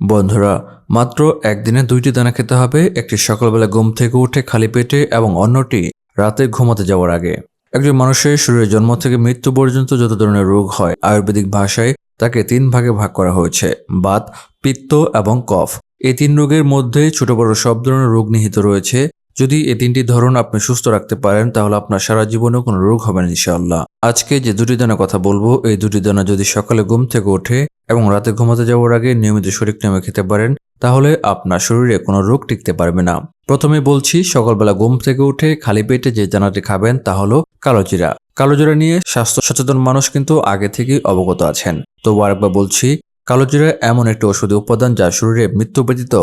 বন্ধুরা, মাত্র একদিনে দুইটি দানা খেতে হবে। একটি সকালবেলা ঘুম থেকে উঠে খালি পেটে এবং অন্যটি রাতে ঘুমাতে যাওয়ার আগে। একজন মানুষের শরীরে জন্ম থেকে মৃত্যু পর্যন্ত যত ধরনের রোগ হয় আয়ুর্বেদিক ভাষায় তাকে তিন ভাগে ভাগ করা হয়েছে, বাত, পিত্ত এবং কফ। এই তিন রোগের মধ্যে ছোট বড় সব ধরনের রোগ নিহিত রয়েছে। যদি এই তিনটি ধরন আপনি সুস্থ রাখতে পারেন, তাহলে আপনার সারা জীবনেও কোনো রোগ হবে না, ইনশাআল্লাহ। আজকে যে দুটি দানা কথা বলব, এই দুটি দানা যদি সকালে ঘুম থেকে ওঠে এবং রাতে ঘুমাতে যাওয়ার আগে নিয়মিত শরীর নিয়মে খেতে পারেন, তাহলে আপনার শরীরে কোনো রোগ টিকতে পারবে না। প্রথমে বলছি, সকালবেলা ঘুম থেকে উঠে খালি পেটে যে দানাটি খাবেন তা হলো কালোজিরা। কালোজিরা নিয়ে স্বাস্থ্য সচেতন মানুষ কিন্তু আগে থেকেই অবগত আছেন। তবু আরেকবার বলছি, কালোজিরা এমন একটি ওষুধি উপাদান যা শরীরে মৃত্যু ব্যতীত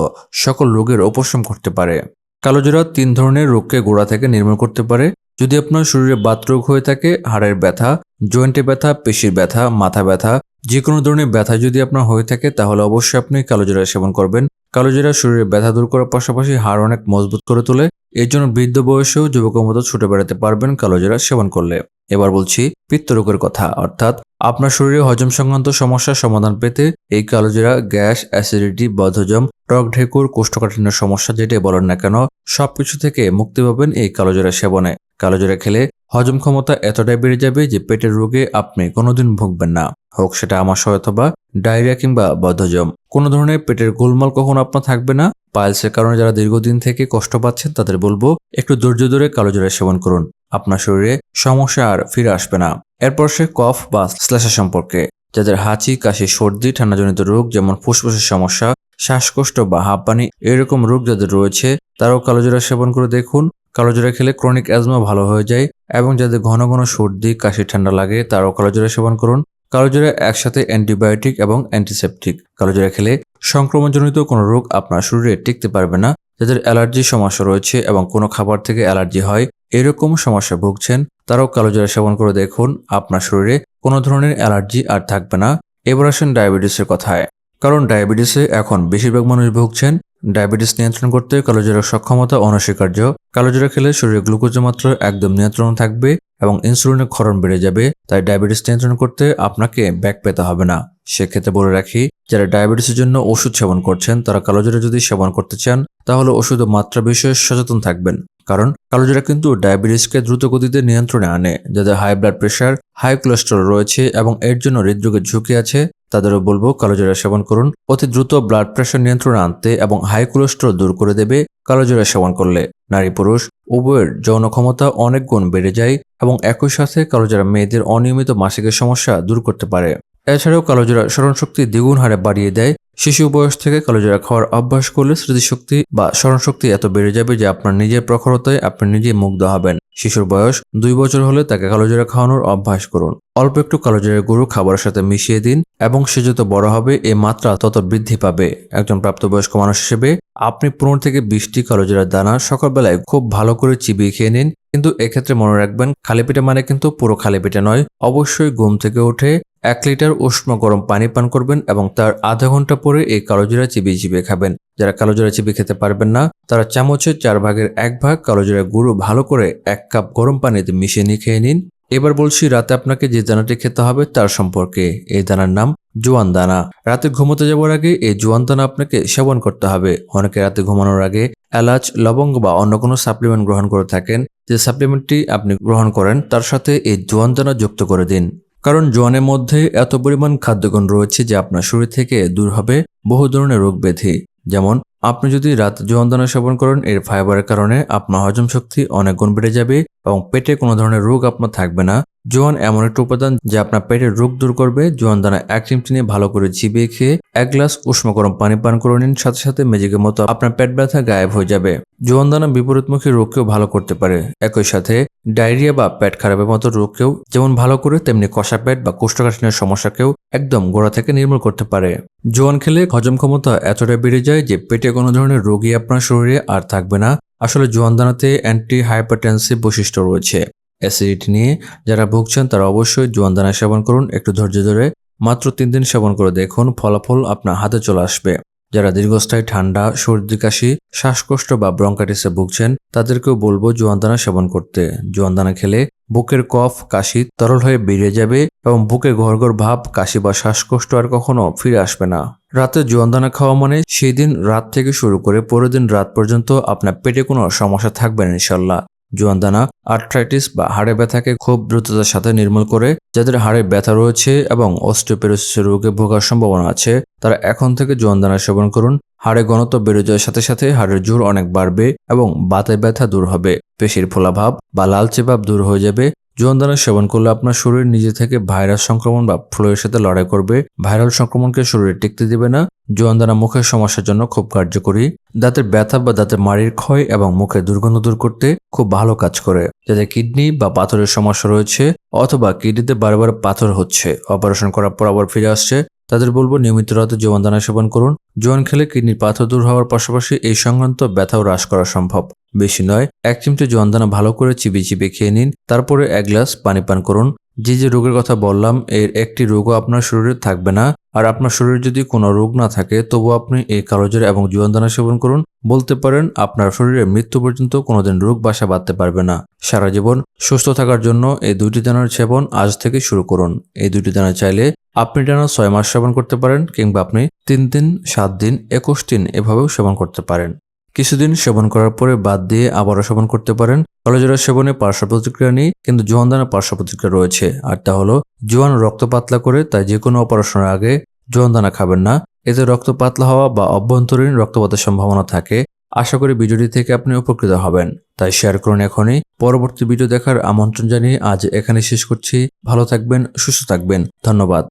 সকল রোগের উপশম করতে পারে। কালোজিরা তিন ধরনের রোগকে গোড়া থেকে নির্মূল করতে পারে। যদি আপনার শরীরে বাত রোগ হয়ে থাকে, হাড়ের ব্যথা, জয়েন্টে ব্যথা, পেশির ব্যথা, মাথা ব্যথা যে কোনো ধরনের ব্যথা যদি আপনার হয়ে থাকে, তাহলে অবশ্যই আপনি কালোজিরা সেবন করবেন। কালোজিরা শরীরে ব্যথা দূর করার পাশাপাশি হাড় অনেক মজবুত করে তোলে। এর জন্য বৃদ্ধ বয়সেও যুবকের মতো ছুটে বেড়াতে পারবেন কালোজিরা সেবন করলে। এবার বলছি পিত্ত রোগের কথা, অর্থাৎ আপনার শরীরে হজম সংক্রান্ত সমস্যার সমাধান পেতে এই কালোজিরা গ্যাস, অ্যাসিডিটি, বদহজম টক ঢেকুর কোষ্ঠকাঠিন্য সমস্যা যেটাই বলেন না কেন, সবকিছু থেকে মুক্তি পাবেন এই কালোজিরা সেবনে। কালোজিরা খেলে হজম ক্ষমতা এতটাই বেড়ে যাবে যে পেটের রোগে আপনি কোনোদিন ভুগবেন না। হোক, সেটা আমাশয় অথবা ডায়রিয়া কিংবা বদহজম। কোনো ধরনের পেটের গোলমাল কখনো আপনার থাকবে না। পাইলসের কারণে যারা দীর্ঘদিন থেকে কষ্ট পাচ্ছেন, তাদের বলব একটু ধৈর্য ধরে কালোজিরা সেবন করুন। আপনার শরীরে সমস্যা আর ফিরে আসবে না। এরপর সে কফ বা শ্লেষা সম্পর্কে। যাদের হাঁচি, কাশি, সর্দি, ঠান্ডাজনিত রোগ যেমন ফুসফুসের সমস্যা, শ্বাসকষ্ট বা হাঁপানি এরকম রোগ যাদের রয়েছে, তারাও কালোজিরা সেবন করে দেখুন। কালোজিরা খেলে ক্রনিক অ্যাজমা ভালো হয়ে যায় এবং যাদের ঘন ঘন সর্দি, কাশি, ঠান্ডা লাগে তারাও কালোজিরা সেবন করুন। কালোজিরা একসাথে অ্যান্টিবায়োটিক এবং অ্যান্টিসেপটিক কালোজিরা খেলে সংক্রমণজনিত কোনো রোগ আপনার শরীরে টিকতে পারবে না, যাদের অ্যালার্জির সমস্যা রয়েছে এবং কোনো খাবার থেকে অ্যালার্জি হয়, এরকম সমস্যা ভুগছেন, তারাও কালোজিরা সেবন করে দেখুন, আপনার শরীরে কোনো ধরনের অ্যালার্জি আর থাকবে না। এবার আসেন ডায়াবেটিসের কথায়। কারণ ডায়াবেটিসে এখন বেশিরভাগ মানুষ ভুগছেন ডায়াবেটিস নিয়ন্ত্রণ করতে কালোজিরার সক্ষমতা অনস্বীকার্য। কালোজিরা খেলে শরীরে গ্লুকোজের মাত্রা একদম নিয়ন্ত্রণ থাকবে এবং ইনসুলিনের ক্ষরণ বেড়ে যাবে, তাই ডায়াবেটিস নিয়ন্ত্রণ করতে আপনাকে ব্যাক পেতে হবে না। সেক্ষেত্রে বলে রাখি, যারা ডায়াবেটিসের জন্য ওষুধ সেবন করছেন, তারা কালোজিরা যদি সেবন করতে চান, তাহলে ওষুধ মাত্রা বিষয়ে সচেতন থাকবেন। কারণ কালোজিরা কিন্তু ডায়াবেটিসকে দ্রুত গতিতে নিয়ন্ত্রণে আনে, যাদের high blood pressure, high cholesterol রয়েছে এবং এর জন্য হৃদরোগের ঝুঁকি আছে। তাদেরও বলব কালোজিরা সেবন করুন। অতি দ্রুত ব্লাড প্রেশার নিয়ন্ত্রণে আনতে এবং হাই কোলেস্ট্রল দূর করে দেবে কালোজিরা সেবন করলে। নারী পুরুষ, উভয়ের যৌন ক্ষমতা অনেক গুণ বেড়ে যায় এবং একই সাথে কালোজিরা মেয়েদের অনিয়মিত মাসিকের সমস্যা দূর করতে পারে। এছাড়াও কালোজিরা স্মরণশক্তি দ্বিগুণ হারে বাড়িয়ে দেয় শিশু বয়স থেকে কালোজিরা খাওয়ার অভ্যাস করলে স্মৃতিশক্তি বা স্মরণশক্তি এত বেড়ে যাবে যে আপনার নিজের প্রখরতায় আপনি নিজে মুগ্ধ হবেন। শিশুর বয়স দুই বছর হলে তাকে কালোজিরা খাওয়ানোর অভ্যাস করুন। অল্প একটু কালোজিরার গুঁড়ো খাবারের সাথে মিশিয়ে দিন এবং সে যত বড় হবে এই মাত্রা তত বৃদ্ধি পাবে। একজন প্রাপ্তবয়স্ক মানুষ হিসেবে আপনি পনেরো থেকে বিশটি কালোজিরার দানা সকালবেলায় খুব ভালো করে চিবিয়ে খেয়ে নিন। কিন্তু এক্ষেত্রে মনে রাখবেন, খালি পেটে মানে কিন্তু পুরো খালি পেটে নয়। অবশ্যই ঘুম থেকে উঠে এক লিটার উষ্ণ গরম পানি পান করবেন এবং তার আধা ঘণ্টা পরে এই কালোজিরা চিবিয়ে চিবিয়ে খাবেন। যারা কালোজিরা চিবিয়ে খেতে পারবেন না, তারা চামচের চার ভাগের এক ভাগ কালোজিরা গুঁড়ো ভালো করে এক কাপ গরম পানিতে মিশিয়ে নিয়ে খেয়ে নিন। এবার বলছি রাতে আপনাকে যে দানাটি খেতে হবে তার সম্পর্কে। এই দানার নাম জোয়ান দানা। রাতে ঘুমোতে যাওয়ার আগে এই জোয়ান দানা আপনাকে সেবন করতে হবে। অনেকে রাতে ঘুমানোর আগে এলাচ, লবঙ্গ বা অন্য কোনো সাপ্লিমেন্ট গ্রহণ করে থাকেন। যে সাপ্লিমেন্টটি আপনি গ্রহণ করেন, তার সাথে এই জোয়ান দানা যুক্ত করে দিন। কারণ জোয়ানের মধ্যে এত পরিমাণ খাদ্যগুণ রয়েছে যে আপনার শরীর থেকে দূর হবে বহু ধরনের রোগ ব্যাধি। যেমন, আপনি যদি রাত জোয়ান দানা সেবন করেন, এর ফাইবারের কারণে আপনার হজম শক্তি অনেক গুণ বেড়ে যাবে এবং পেটে কোনো ধরনের রোগ আপনার থাকবে না। জোয়ান এমন একটা উপাদান যা আপনার পেটের রোগ দূর করবে। জোয়ান দানা এক চিমটি নিয়ে ভালো করে চিবিয়ে খেয়ে এক গ্লাস উষ্ণ গরম পানি পান করে নিন। সাথে সাথে মেজিকের মতো আপনার পেট ব্যথা গায়েব হয়ে যাবে। জোয়ান দানা বিপরীতমুখী রোগকেও ভালো করতে পারে। একই সাথে ডায়রিয়া বা পেট খারাপের মতো রোগকেও যেমন ভালো করে, তেমনি কষা পেট বা কোষ্ঠকাঠিন্যের সমস্যাকেও একদম গোড়া থেকে নির্মূল করতে পারে। জোয়ান খেলে হজম ক্ষমতা এতটা বেড়ে যায় যে পেটে কোনো ধরনের রোগী আপনার শরীরে আর থাকবে না। আসলে জোয়ান দানাতে অ্যান্টি হাইপারটেন্সিভ বৈশিষ্ট্য রয়েছে। অ্যাসিডিটি নিয়ে যারা ভুগছেন, তারা অবশ্যই জোয়ান দানা সেবন করুন। একটু ধৈর্য ধরে মাত্র তিন দিন সেবন করে দেখুন, ফলাফল আপনার হাতে চলে আসবে। যারা দীর্ঘস্থায়ী ঠান্ডা, সর্দি, কাশি, শ্বাসকষ্ট বা ব্রঙ্কাইটিসে ভুগছেন, তাদেরকেও বলব জোয়ান দানা সেবন করতে। জোয়ান দানা খেলে বুকের কফ, কাশি তরল হয়ে বেরিয়ে যাবে এবং বুকে ঘর ভাব, কাশি বা শ্বাসকষ্ট আর কখনো ফিরে আসবে না। রাতে জোয়ানদানা খাওয়া মানে সেই দিন রাত থেকে শুরু করে পরের দিন রাত পর্যন্ত আপনার পেটে কোনো সমস্যা থাকবে না, ইনশাল্লাহ। জোয়ানদানা আর্থ্রাইটিস বা হাড়ে ব্যথাকে খুব দ্রুততার সাথে নির্মূল করে, যাদের হাড়ে ব্যথা রয়েছে এবং অস্টিওপেরোসিসের রোগে ভোগার সম্ভাবনা আছে, তারা এখন থেকে জোয়ানদানা সেবন করুন। হাড়ে ঘনত্ব বেড়ে যাওয়ার সাথে সাথে হাড়ের জোর অনেক বাড়বে এবং বাতে ব্যথা দূর হবে। পেশির ফোলাভাব বা লালচে ভাব দূর হয়ে যাবে। জোয়ানদানা সেবন করলে আপনার শরীর নিজে থেকে ভাইরাস সংক্রমণ বা ফ্লুয়ের সাথে লড়াই করবে। ভাইরাল সংক্রমণকে শরীরে টিকতে দিবে না। জোয়ানদানা মুখের সমস্যার জন্য খুব কার্যকরী। দাঁতের ব্যথা বা দাঁতের মাড়ির ক্ষয় এবং মুখের দুর্গন্ধ দূর করতে খুব ভালো কাজ করে। যাদের কিডনি বা পাথরের সমস্যা রয়েছে অথবা কিডনিতে বারবার পাথর হচ্ছে, অপারেশন করার পর আবার ফিরে আসছে, তাদের বলব নিয়মিত রাতে জোয়ান দানা সেবন করুন। জোয়ান খেলে কিডনির পাথর দূর হওয়ার পাশাপাশি এই সংক্রান্ত ব্যথাও হ্রাস করা সম্ভব। বেশি নয়, এক চিমটে জোয়ান দানা ভালো করে চিবিয়ে চিবিয়ে খেয়ে নিন, তারপরে এক গ্লাস পানি পান করুন। যে যে রোগের কথা বললাম, এর একটি রোগও আপনার শরীরে থাকবে না। আর আপনার শরীরে যদি কোনো রোগ না থাকে তবু আপনি এই কালোজের এবং জোয়ানদানা সেবন করুন। বলতে পারেন, আপনার শরীরে মৃত্যু পর্যন্ত কোনোদিন রোগ বাসা বাঁধতে পারবে না। সারা জীবন সুস্থ থাকার জন্য এই দুইটি দানার সেবন আজ থেকে শুরু করুন। এই দুইটি দানা চাইলে আপনি টানা ছয় মাস সেবন করতে পারেন, কিংবা আপনি তিন দিন, সাত দিন, একুশ দিন এভাবেও সেবন করতে পারেন। কিছুদিন সেবন করার পরে বাদ দিয়ে আবারও সেবন করতে পারেন। কলেজেরা সেবনে পার্শ্ব প্রতিক্রিয়া নেই, কিন্তু জোয়ান জোয়ানদানা পার্শ্ব প্রতিক্রিয়া রয়েছে। আর তা হলো, জোয়ান রক্ত পাতলা করে তাই যে কোনো অপারেশনের আগে জোয়ানদানা খাবেন না। এতে রক্ত পাতলা হওয়া বা অভ্যন্তরীণ রক্তপাতের সম্ভাবনা থাকে। আশা করি ভিডিওটি থেকে আপনি উপকৃত হবেন। তাই শেয়ার করুন এখনই। পরবর্তী ভিডিও দেখার আমন্ত্রণ জানিয়ে আজ এখানে শেষ করছি। ভালো থাকবেন, সুস্থ থাকবেন। ধন্যবাদ।